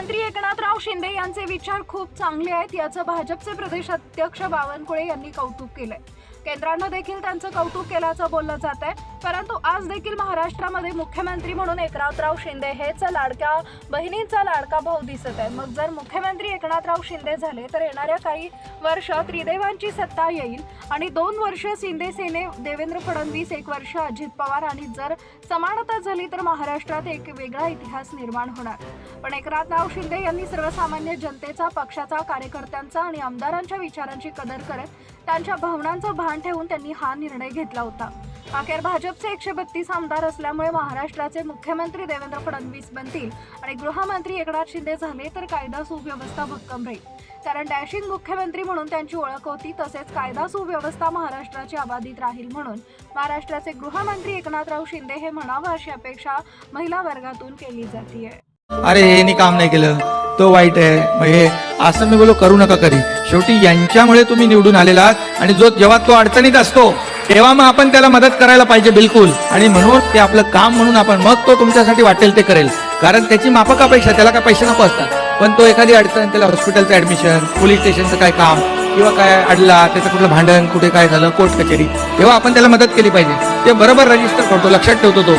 मंत्री एकनाथराव शिंदे यांचे विचार खूप चांगले आहेत याचं भाजपचे प्रदेश अध्यक्ष बावनकुळे यांनी कौतुक केलंय. केंद्रानं देखील त्यांचं कौतुक केल्याचं बोललं जात आहे परंतु आज देखील महाराष्ट्रामध्ये मुख्यमंत्री म्हणून एकनाथराव शिंदे हेच लाडक्या बहिणींचा लाडका भाऊ दिसत आहे मग जर मुख्यमंत्री एकनाथराव शिंदे झाले तर येणाऱ्या काही वर्ष त्रिदेवांची सत्ता येईल आणि दोन वर्ष शिंदे सेने देवेंद्र फडणवीस एक वर्ष अजित पवार आणि जर समानता झाली तर महाराष्ट्रात एक वेगळा इतिहास निर्माण होणार. पण एकनाथराव शिंदे यांनी सर्वसामान्य जनतेचा पक्षाचा कार्यकर्त्यांचा आणि आमदारांच्या विचारांची कदर करत त्यांच्या भावनांचं भान ठेवून त्यांनी हा निर्णय घेतला होता. अखेर भाजपचे एकशे बत्तीस आमदार असल्यामुळे महाराष्ट्राचे मुख्यमंत्री देवेंद्र फडणवीस बनतील आणि गृहमंत्री एकनाथ शिंदे झाले तर कायदा सुव्यवस्था भक्कम राहील. कारण डॅशिंग मुख्यमंत्री म्हणून त्यांची ओळख होती तसेच कायदा सुव्यवस्था महाराष्ट्राची अबाधित राहील म्हणून महाराष्ट्राचे गृहमंत्री एकनाथराव शिंदे हे म्हणावं अशी अपेक्षा महिला वर्गातून केली जाते अरे हे काम नाही केलं. तो वाईट आहे. मग हे असं मी बोलो करू नका करी शेवटी यांच्यामुळे तुम्ही निवडून आलेला आहात आणि जो जेव्हा तो अडचणीत असतो तेव्हा मग आपण त्याला मदत करायला पाहिजे बिलकुल. आणि म्हणून ते आपलं काम म्हणून आपण मग तो तुमच्यासाठी वाटेल ते करेल. कारण त्याची माफक अपेक्षा त्याला काय पैसे नको असतात. पण तो एखादी अडचण त्याला हॉस्पिटलचं ऍडमिशन पोलीस स्टेशनचं काय काम किंवा काय अडला त्याचं कुठलं भांडण कुठे काय झालं कोर्ट कचेरी तेव्हा आपण त्याला मदत केली पाहिजे. ते बरोबर रजिस्टर करतो लक्षात ठेवतो तो.